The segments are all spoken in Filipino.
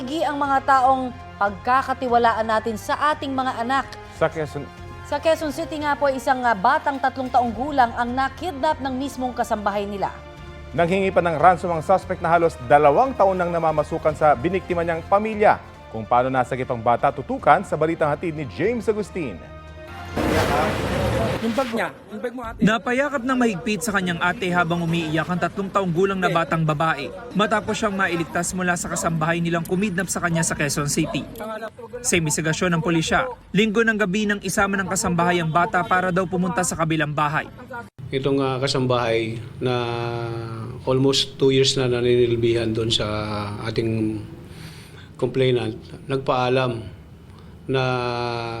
maigi ang mga taong pagkakatiwalaan natin sa ating mga anak. Sa Quezon, Sa Quezon City nga po, isang ah, batang tatlong taong gulang ang nakidnap ng mismong kasambahay nila. nanghingi pa ng ransom ang suspect na halos dalawang taon nang namamasukan sa biniktima niyang pamilya. Kung paano nasagip ang bata, tutukan sa balitang hatid ni James Agustin. Yung bag niya, yung bag mo ate. Napayakap ng mahigpit sa kanyang ate habang umiiyak ang tatlong taong gulang na batang babae matapos siyang mailigtas mula sa kasambahay nilang kumidnap sa kanya sa Quezon City. Sa investigasyon ng pulisya, linggo ng gabi nang isama ng kasambahay ang bata para daw pumunta sa kabilang bahay. Itong ah, kasambahay na almost two years na naninilbihan doon sa ating complainant, nagpaalam na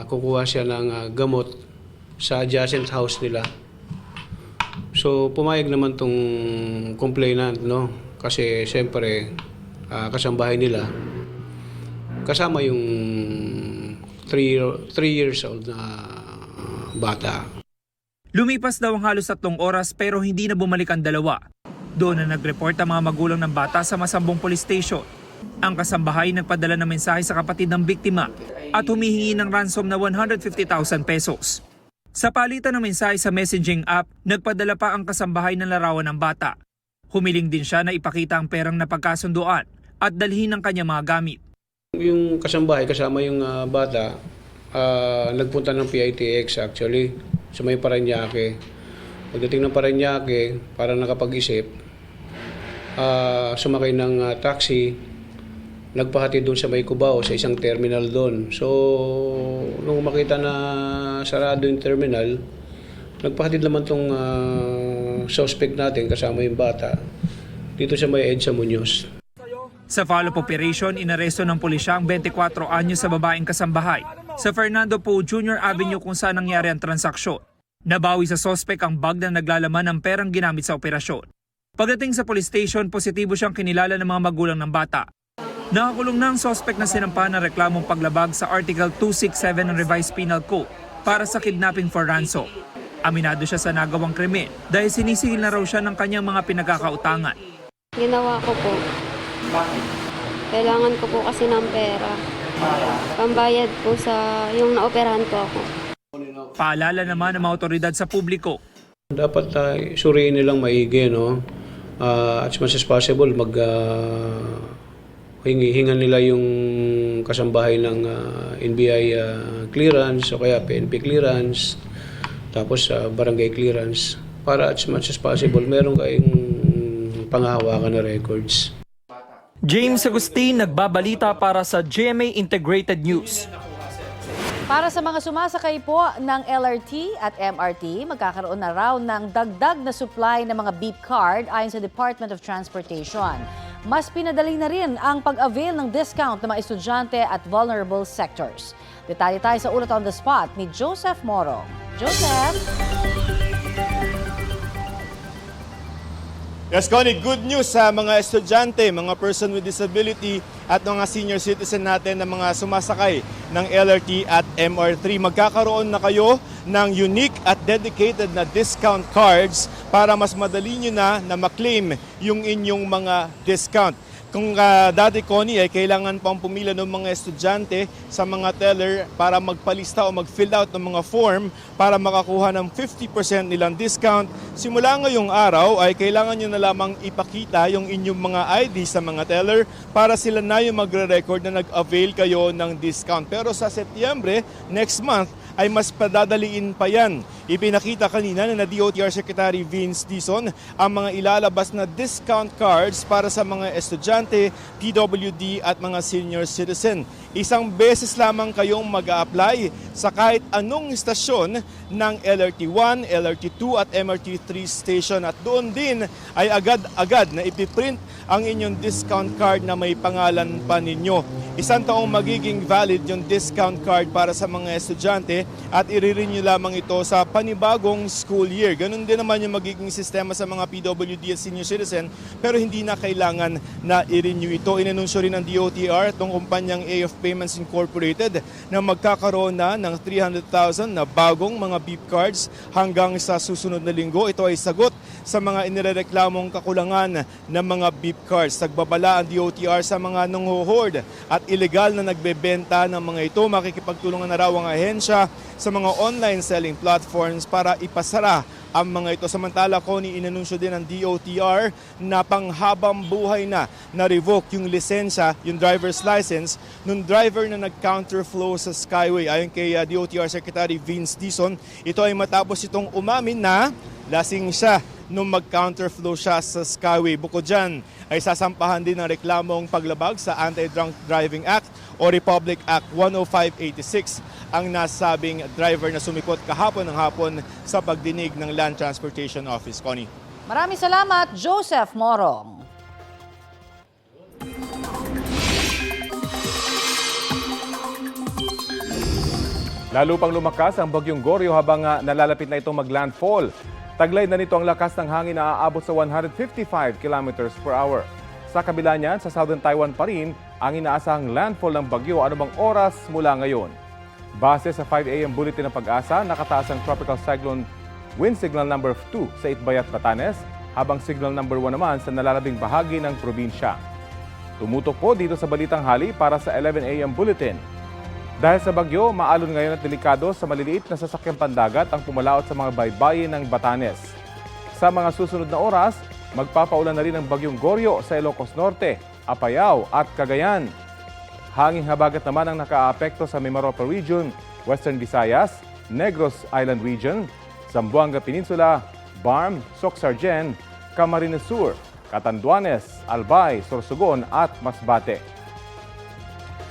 kukuha siya ng ah, gamot sa adjacent house nila. So pumayag naman tong complainant, no? Kasi siyempre ah, kasambahay nila kasama yung 3 years old na bata. Lumipas daw ang halos tatlong oras pero hindi na bumalik ang dalawa. Doon na nag-report ang mga magulang ng bata sa Masambong Police Station. Ang kasambahay nagpadala ng mensahe sa kapatid ng biktima at humihingi ng ransom na 150,000 pesos. Sa palitan ng mensahe sa messaging app, nagpadala pa ang kasambahay ng larawan ng bata. Humiling din siya na ipakita ang perang napagkasunduan at dalhin ang kanyang mga gamit. Yung kasambahay kasama yung ah, bata, ah, nagpunta ng PITX actually sa may Paranaque. Pagdating ng Paranaque, para nakapag-isip, ah, sumakay ng ah, taxi, nagpahatid doon sa may Cubao, sa isang terminal doon. So, nung makita na sarado yung terminal, nagpahatid naman tong ah, suspect natin kasama yung bata dito sa may EDSA Muñoz. Sa follow-up operation, inaresto ng pulisya ang 24 anyo sa babaeng kasambahay sa Fernando Poe Jr. Avenue kung saan nangyari ang transaksyon. Nabawi sa sospek ang bag na naglalaman ng perang ginamit sa operasyon. Pagdating sa police station, positibo siyang kinilala ng mga magulang ng bata. Nakakulong na ang sospek na sinampahan ng reklamong paglabag sa Article 267 ng Revised Penal Code para sa kidnapping for ransom. Aminado siya sa nagawang krimen dahil sinisigil na raw siya ng kanyang mga pinagkakautangan. Ginawa ko po. Kailangan ko po kasi ng pera. Pambayad po sa yung naoperahan po ako. Paalala naman ng mga otoridad sa publiko Dapat uh, suriin nilang maigi, no? Ah, as much as possible, mag ah, hingi, hingan nila yung kasambahay ng ah, NBI ah, clearance o kaya PNP clearance, tapos sa barangay clearance para as much as possible meron kayong panghahawakan na records. James Agustin nagbabalita para sa GMA Integrated News. Para sa mga sumasakay po ng LRT at MRT, magkakaroon na raw ng dagdag na supply ng mga beep card ayon sa Department of Transportation. Mas pinadali na rin ang pag-avail ng discount ng mga estudyante at vulnerable sectors. Detalye tayo sa ulat on the spot ni Joseph Moro. Joseph! Yes, Connie, good news sa mga estudyante, mga person with disability at mga senior citizen natin na mga sumasakay ng LRT at MR3. Magkakaroon na kayo ng unique at dedicated na discount cards para mas madali nyo na na maklaim yung inyong mga discount. Kung ah, dati, Connie, ay kailangan pang pumila ng mga estudyante sa mga teller para magpalista o mag-fill out ng mga form para makakuha ng 50% nilang discount. Simula ngayong araw ay kailangan nyo na lamang ipakita yung inyong mga ID sa mga teller para sila na yung magre-record na nag-avail kayo ng discount. Pero sa Setyembre, next month, ay mas padadaliin pa yan. Ipinakita kanina na DOTR Secretary Vince Dizon ang mga ilalabas na discount cards para sa mga estudyante, PWD at mga senior citizen. Isang beses lamang kayong mag apply sa kahit anong istasyon ng LRT1, LRT2 at MRT3 station at doon din ay agad-agad na ipiprint ang inyong discount card na may pangalan pa ninyo. Isang taong magiging valid yung discount card para sa mga estudyante at i-renew lamang ito sa panibagong school year. Ganun din naman yung magiging sistema sa mga PWD at senior citizen pero hindi na kailangan na i-renew ito. Inanunsyo rin ng DOTR itong kumpanyang A of Payments Incorporated na magkakaroon na ng 300,000 na bagong mga beep cards hanggang sa susunod na linggo. Ito ay sagot sa mga inireklamong kakulangan ng mga beep cards. Nagbabala ang DOTR sa mga nanghuhord at illegal na nagbebenta ng mga ito. Makikipagtulungan na raw ang ahensya sa mga online selling platforms para ipasara ang mga ito. Samantala ko ni inanunsyo din ng DOTR na panghabang buhay na na-revoke yung lisensya, yung driver's license, nung driver na nag-counterflow sa Skyway. Ayon kay uh, DOTR Secretary Vince Dison, ito ay matapos itong umamin na lasing siya nung mag-counterflow siya sa Skyway. Bukod dyan, ay sasampahan din ng reklamong paglabag sa Anti-Drunk Driving Act o Republic Act 10586 ang nasabing driver na sumikot kahapon ng hapon sa pagdinig ng Land Transportation Office. Connie. Maraming salamat, Joseph Morong. Lalo pang lumakas ang bagyong Goryo habang ah, nalalapit na itong maglandfall. Taglay na nito ang lakas ng hangin na aabot sa 155 kilometers per hour. Sa kabila niyan, sa southern Taiwan pa rin ang inaasahang landfall ng bagyo anumang oras mula ngayon. Base sa 5 a.m. bulletin ng pag-asa, nakataas ang tropical cyclone wind signal number 2 sa Itbayat, Batanes, habang signal number 1 naman sa nalalabing bahagi ng probinsya. Tumutok po dito sa Balitang Hali para sa 11 a.m. bulletin. Dahil sa bagyo, maalon ngayon at delikado sa maliliit na sasakyang pandagat ang pumalaot sa mga baybayin ng Batanes. Sa mga susunod na oras, magpapaulan na rin ang bagyong Goryo sa Ilocos Norte, Apayao at Cagayan. Hanging habagat naman ang nakaapekto sa Mimaropa Region, Western Visayas, Negros Island Region, Zamboanga Peninsula, Barm, Soxargen, Camarines Sur, Catanduanes, Albay, Sorsogon at Masbate.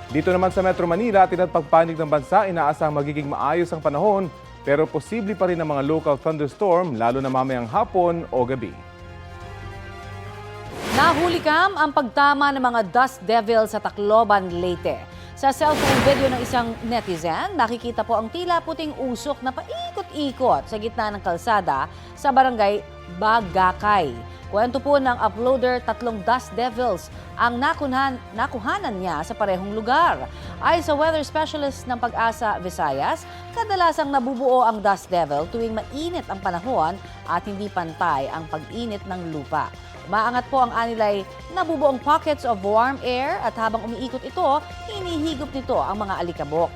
Dito naman sa Metro Manila, tinatpagpanig ng bansa, inaasang magiging maayos ang panahon pero posible pa rin ang mga local thunderstorm lalo na mamayang hapon o gabi. Nahuli kam ang pagtama ng mga dust devil sa Tacloban, Leyte. Sa cellphone video ng isang netizen, nakikita po ang tila puting usok na paikot-ikot sa gitna ng kalsada sa barangay Bagakay. Kwento po ng uploader, tatlong dust devils ang nakuhan, nakuhanan niya sa parehong lugar. Ay sa weather specialist ng Pag-asa Visayas, kadalasang nabubuo ang dust devil tuwing mainit ang panahon at hindi pantay ang pag-init ng lupa. Maangat po ang anilay nabubuong pockets of warm air at habang umiikot ito, hinihigop nito ang mga alikabok.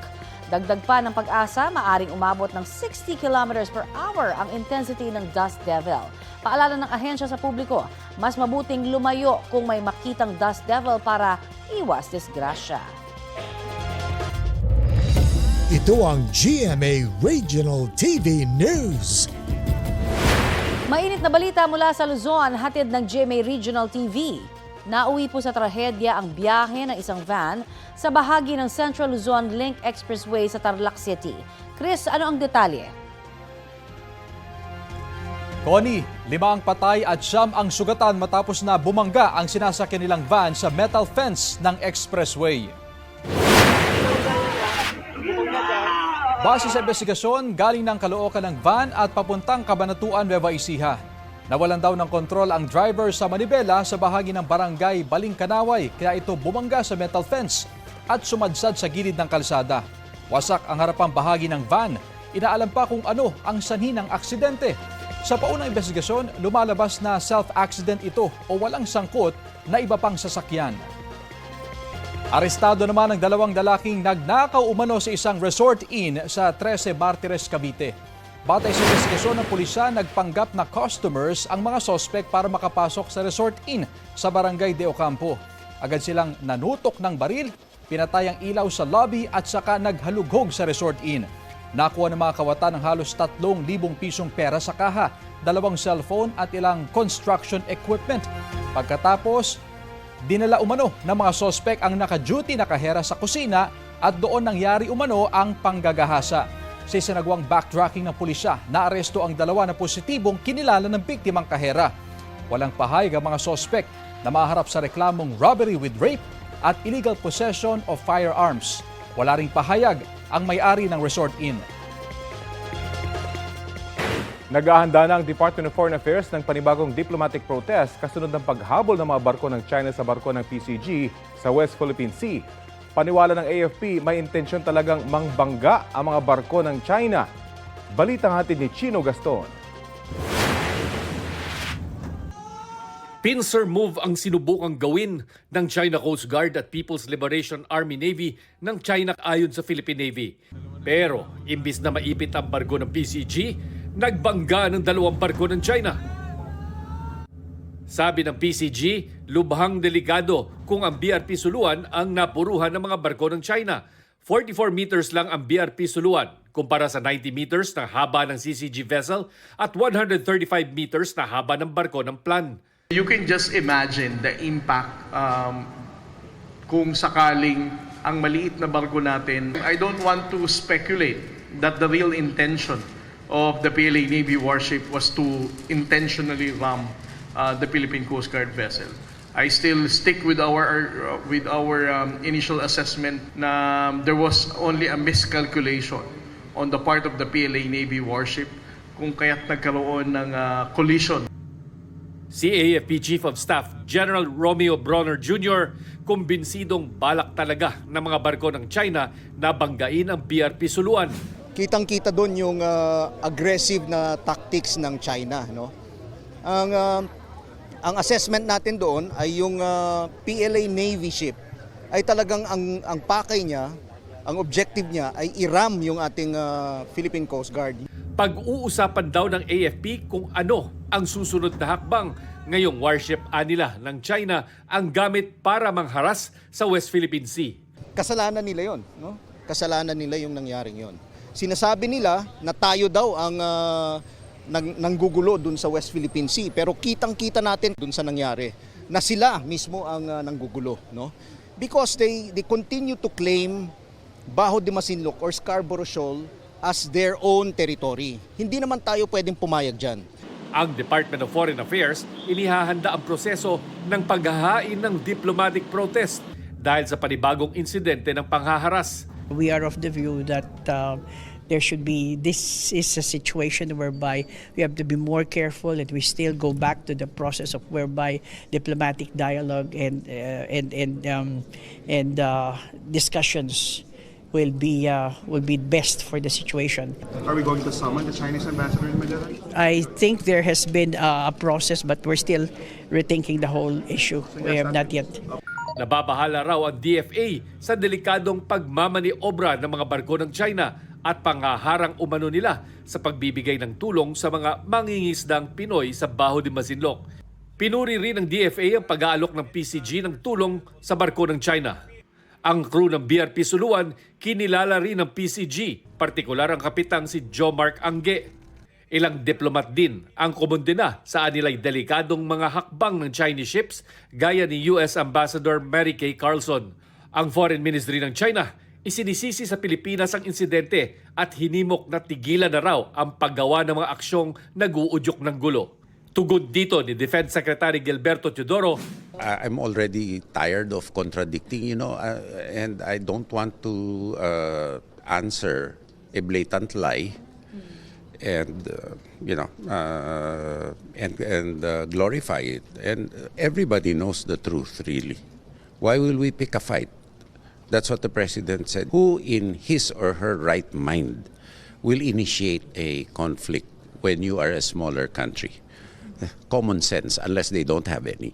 Dagdag pa ng pag-asa, maaring umabot ng 60 kilometers per hour ang intensity ng dust devil. Paalala ng ahensya sa publiko, mas mabuting lumayo kung may makitang dust devil para iwas disgrasya. Ito ang GMA Regional TV News. Mainit na balita mula sa Luzon, hatid ng GMA Regional TV. Nauwi po sa trahedya ang biyahe ng isang van sa bahagi ng Central Luzon Link Expressway sa Tarlac City. Chris, ano ang detalye? Connie, lima ang patay at siyam ang sugatan matapos na bumangga ang sinasakyan nilang van sa metal fence ng expressway. Base sa investigasyon, galing ng Caloocan ng van at papuntang Kabanatuan, Nueva Ecija. Nawalan daw ng kontrol ang driver sa Manibela sa bahagi ng barangay Balingkanaway kaya ito bumangga sa metal fence at sumadsad sa gilid ng kalsada. Wasak ang harapang bahagi ng van. Inaalam pa kung ano ang sanhi ng aksidente. Sa paunang investigasyon, lumalabas na self-accident ito o walang sangkot na iba pang sasakyan. Arestado naman ang dalawang lalaking nagnakaw umano sa isang resort inn sa 13 Martires, Cavite. Batay sa investigasyon ng pulisya, nagpanggap na customers ang mga sospek para makapasok sa resort inn sa barangay De Ocampo. Agad silang nanutok ng baril, pinatay ang ilaw sa lobby at saka naghalughog sa resort inn. Nakuha ng mga kawatan ng halos 3,000 pisong pera sa kaha, dalawang cellphone at ilang construction equipment. Pagkatapos, dinala umano ng mga sospek ang naka-duty na kahera sa kusina at doon nangyari umano ang panggagahasa. Sa isinagawang backtracking ng pulisya, naaresto ang dalawa na positibong kinilala ng biktimang kahera. Walang pahayag ang mga sospek na maharap sa reklamong robbery with rape at illegal possession of firearms. Wala ring pahayag ang may-ari ng Resort Inn. Nag-ahanda na ang Department of Foreign Affairs ng panibagong diplomatic protest kasunod ng paghabol ng mga barko ng China sa barko ng PCG sa West Philippine Sea. Paniwala ng AFP, may intensyon talagang mangbangga ang mga barko ng China. Balitang hatid ni Chino Gaston. Pincer move ang sinubukang gawin ng China Coast Guard at People's Liberation Army Navy ng China ayon sa Philippine Navy. Pero imbis na maipit ang barko ng PCG, nagbangga ng dalawang barko ng China. Sabi ng PCG, lubhang delikado kung ang BRP Suluan ang napuruhan ng mga barko ng China. 44 meters lang ang BRP Suluan kumpara sa 90 meters na haba ng CCG vessel at 135 meters na haba ng barko ng Plan. You can just imagine the impact um, kung sakaling ang maliit na barko natin. I don't want to speculate that the real intention of the PLA Navy warship was to intentionally ram uh, the Philippine Coast Guard vessel. I still stick with our uh, with our um, initial assessment na there was only a miscalculation on the part of the PLA Navy warship kung kaya't nagkaroon ng uh, collision Si AFP Chief of Staff General Romeo Bronner Jr. kumbinsidong balak talaga ng mga barko ng China na banggain ang BRP Suluan. Kitang-kita doon yung uh, aggressive na tactics ng China, no? Ang uh, ang assessment natin doon ay yung uh, PLA Navy ship ay talagang ang ang pakay niya, ang objective niya ay iram yung ating uh, Philippine Coast Guard. Pag-uusapan daw ng AFP kung ano ang susunod na hakbang ngayong warship anila ng China ang gamit para mangharas sa West Philippine Sea. Kasalanan nila 'yon, no? Kasalanan nila yung nangyaring 'yon. Sinasabi nila na tayo daw ang uh, nang, nanggugulo dun sa West Philippine Sea pero kitang-kita natin dun sa nangyari na sila mismo ang uh, nanggugulo, no? Because they they continue to claim Baho de Masinloc or Scarborough Shoal as their own territory. Hindi naman tayo pwedeng pumayag diyan. Ang Department of Foreign Affairs inihahanda ang proseso ng paghahain ng diplomatic protest dahil sa panibagong insidente ng panghaharas. We are of the view that uh, there should be this is a situation whereby we have to be more careful and we still go back to the process of whereby diplomatic dialogue and uh, and and um, and uh, discussions will be uh, will be best for the situation. Are we going to summon the Chinese ambassador in Manila? I think there has been uh, a process, but we're still rethinking the whole issue. We have not yet. Nababahala raw ang DFA sa delikadong pagmamaniobra ng mga barko ng China at pangaharang umano nila sa pagbibigay ng tulong sa mga mangingisdang Pinoy sa Baho de Masinloc. Pinuri rin ng DFA ang pag-aalok ng PCG ng tulong sa barko ng China. Ang crew ng BRP Suluan kinilala rin ng PCG, partikular ang kapitang si Joe Mark Angge. Ilang diplomat din ang kumundina sa anilay delikadong mga hakbang ng Chinese ships gaya ni US Ambassador Mary Kay Carlson. Ang Foreign Ministry ng China isinisisi sa Pilipinas ang insidente at hinimok na tigilan na raw ang paggawa ng mga aksyong nag-uudyok ng gulo. Tugod dito ni Defense Secretary Gilberto Teodoro, I- I'm already tired of contradicting, you know, uh, and I don't want to uh, answer a blatant lie and uh, you know uh, and and uh, glorify it. And everybody knows the truth, really. Why will we pick a fight? That's what the president said. Who, in his or her right mind, will initiate a conflict when you are a smaller country? Common sense, unless they don't have any.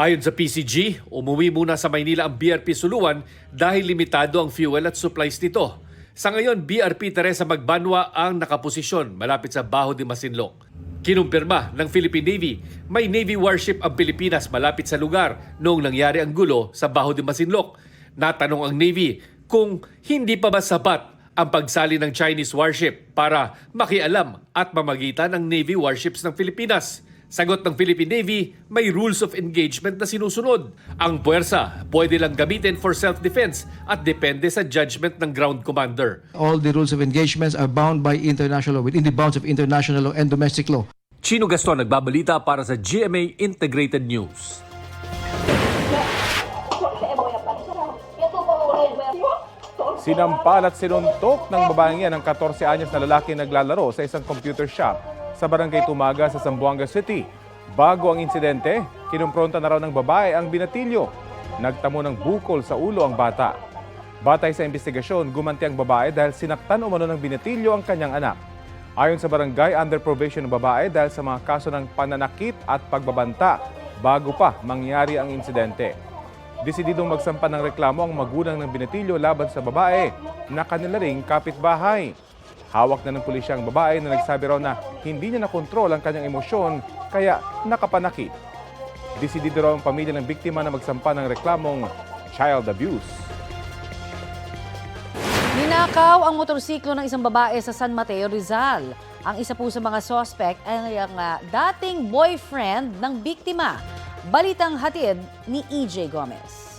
Ayon sa PCG, umuwi muna sa Maynila ang BRP Suluan dahil limitado ang fuel at supplies nito. Sa ngayon, BRP Teresa Magbanwa ang nakaposisyon malapit sa Baho de Masinloc. Kinumpirma ng Philippine Navy, may Navy warship ang Pilipinas malapit sa lugar noong nangyari ang gulo sa Baho de Masinloc. Natanong ang Navy kung hindi pa ba sapat ang pagsali ng Chinese warship para makialam at mamagitan ng Navy warships ng Pilipinas. Sagot ng Philippine Navy, may rules of engagement na sinusunod. Ang puwersa pwede lang gamitin for self-defense at depende sa judgment ng ground commander. All the rules of engagements are bound by international law, within the bounds of international law and domestic law. Chino Gaston nagbabalita para sa GMA Integrated News. Sinampal at sinuntok ng babaeng yan ang 14 anyos na lalaki naglalaro sa isang computer shop sa barangay Tumaga sa Zamboanga City. Bago ang insidente, kinumpronta na raw ng babae ang binatilyo. Nagtamo ng bukol sa ulo ang bata. Batay sa investigasyon, gumanti ang babae dahil sinaktan umano ng binatilyo ang kanyang anak. Ayon sa barangay, under probation ng babae dahil sa mga kaso ng pananakit at pagbabanta bago pa mangyari ang insidente. Desididong magsampa ng reklamo ang magulang ng binatilyo laban sa babae na kanila ring kapitbahay. Hawak na ng pulisya ang babae na nagsabi raw na hindi niya nakontrol ang kanyang emosyon kaya nakapanakit. Desidido raw ang pamilya ng biktima na magsampa ng reklamong child abuse. Ninakaw ang motorsiklo ng isang babae sa San Mateo, Rizal. Ang isa po sa mga suspect ay ang ah, dating boyfriend ng biktima. Balitang hatid ni EJ Gomez.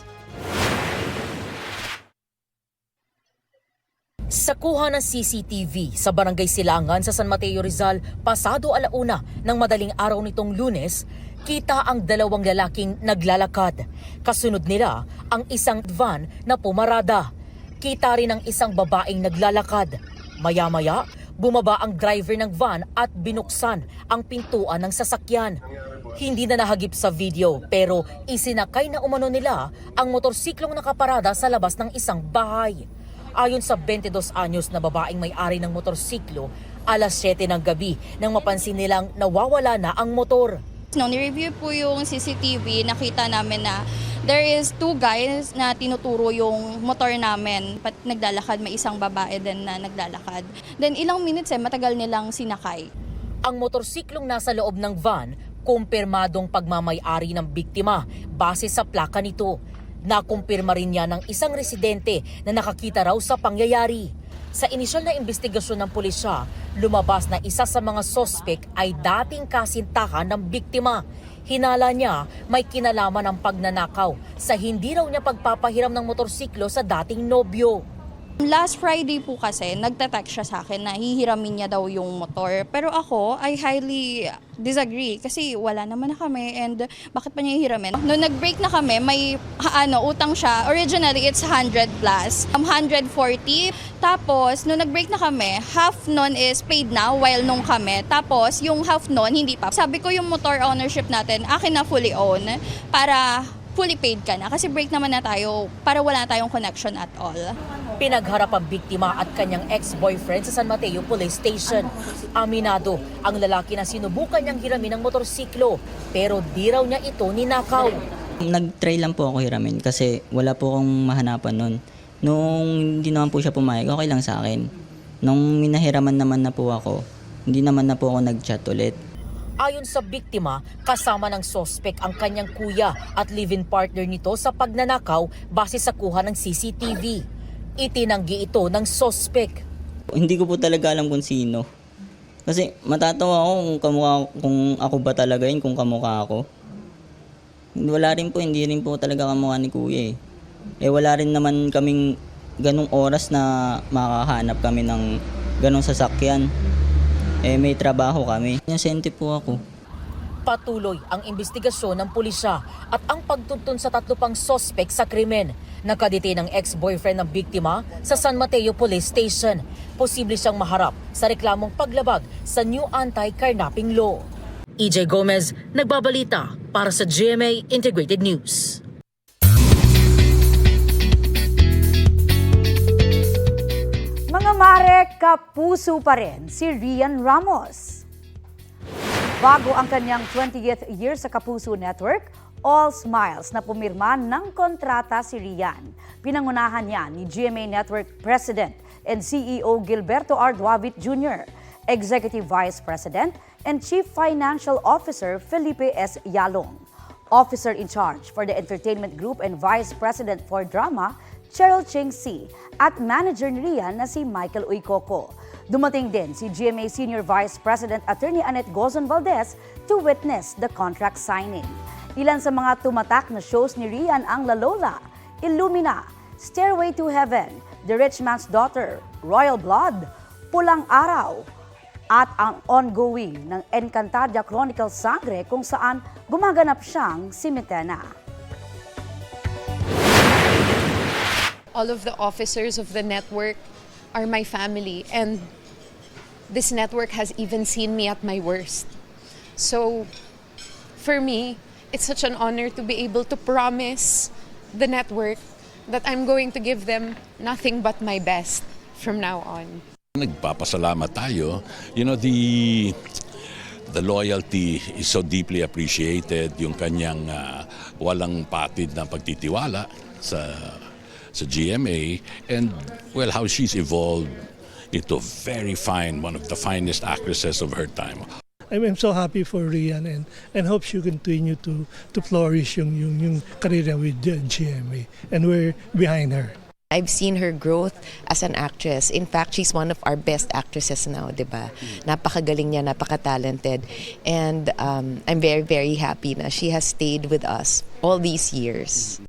Sa kuha ng CCTV sa Barangay Silangan sa San Mateo Rizal, pasado alauna ng madaling araw nitong lunes, kita ang dalawang lalaking naglalakad. Kasunod nila ang isang van na pumarada. Kita rin ang isang babaeng naglalakad. Maya-maya, bumaba ang driver ng van at binuksan ang pintuan ng sasakyan. Hindi na nahagip sa video pero isinakay na umano nila ang motorsiklong nakaparada sa labas ng isang bahay. Ayon sa 22 anyos na babaeng may-ari ng motorsiklo, alas 7 ng gabi nang mapansin nilang nawawala na ang motor. Nung ni-review po yung CCTV, nakita namin na there is two guys na tinuturo yung motor namin. Pat naglalakad, may isang babae din na naglalakad. Then ilang minutes eh, matagal nilang sinakay. Ang motorsiklong nasa loob ng van, kumpirmadong pagmamay-ari ng biktima base sa plaka nito. Nakumpirma rin niya ng isang residente na nakakita raw sa pangyayari. Sa inisyal na investigasyon ng pulisya, lumabas na isa sa mga sospek ay dating kasintahan ng biktima. Hinala niya may kinalaman ang pagnanakaw sa hindi raw niya pagpapahiram ng motorsiklo sa dating nobyo. Last Friday po kasi, nagte-text siya sa akin na hihiramin niya daw yung motor. Pero ako, I highly disagree kasi wala naman na kami and bakit pa niya hihiramin? Noong nag-break na kami, may ano, utang siya. Originally, it's 100 plus. Um, 140. Tapos, noong nag-break na kami, half nun is paid na while nung kami. Tapos, yung half nun, hindi pa. Sabi ko yung motor ownership natin, akin na fully own para fully paid ka na. Kasi break naman na tayo para wala tayong connection at all. Pinagharap ang biktima at kanyang ex-boyfriend sa San Mateo Police Station. Aminado ang lalaki na sinubukan niyang hiramin ng motorsiklo pero di raw niya ito ninakaw. Nag-try lang po ako hiramin kasi wala po akong mahanapan nun. Nung hindi naman po siya pumayag, okay lang sa akin. Nung minahiraman naman na po ako, hindi naman na po ako nag-chat ulit. Ayon sa biktima, kasama ng sospek ang kanyang kuya at live-in partner nito sa pagnanakaw base sa kuha ng CCTV. Itinanggi ito ng sospek. Hindi ko po talaga alam kung sino. Kasi matatawa ako kung, kamukha, kung ako ba talaga yun, kung kamukha ako. Wala rin po, hindi rin po talaga kamukha ni kuya eh. Eh wala rin naman kaming ganong oras na makahanap kami ng ganong sasakyan. Eh may trabaho kami. Inosente po ako. Patuloy ang investigasyon ng pulisya at ang pagtuntun sa tatlo pang sospek sa krimen. Nakadete ng ex-boyfriend ng biktima sa San Mateo Police Station. Posible siyang maharap sa reklamong paglabag sa new anti-carnapping law. EJ Gomez, nagbabalita para sa GMA Integrated News. Mare, kapuso pa rin si Rian Ramos. Bago ang kanyang 20th year sa Kapuso Network, All Smiles na pumirma ng kontrata si Rian. Pinangunahan niya ni GMA Network President and CEO Gilberto R. Jr., Executive Vice President and Chief Financial Officer Felipe S. Yalong. Officer in charge for the Entertainment Group and Vice President for Drama, Cheryl Ching Si, at manager ni Rian na si Michael Uycoco. Dumating din si GMA Senior Vice President Attorney Annette Gozon Valdez to witness the contract signing. Ilan sa mga tumatak na shows ni Rian ang La Lola, Illumina, Stairway to Heaven, The Rich Man's Daughter, Royal Blood, Pulang Araw, at ang ongoing ng Encantadia Chronicles Sangre kung saan gumaganap siyang si Mitena. All of the officers of the network are my family and this network has even seen me at my worst. So for me, it's such an honor to be able to promise the network that I'm going to give them nothing but my best from now on. Nagpapasalamat tayo. You know, the the loyalty is so deeply appreciated. Yung kanyang ah, walang patid na pagtitiwala sa sa GMA and well how she's evolved into very fine one of the finest actresses of her time. I'm, I'm so happy for Rian and and hope she continue to to flourish yung yung yung career with GMA and we're behind her. I've seen her growth as an actress. In fact, she's one of our best actresses now, di ba? Napakagaling niya, napaka-talented. And um, I'm very, very happy na she has stayed with us all these years.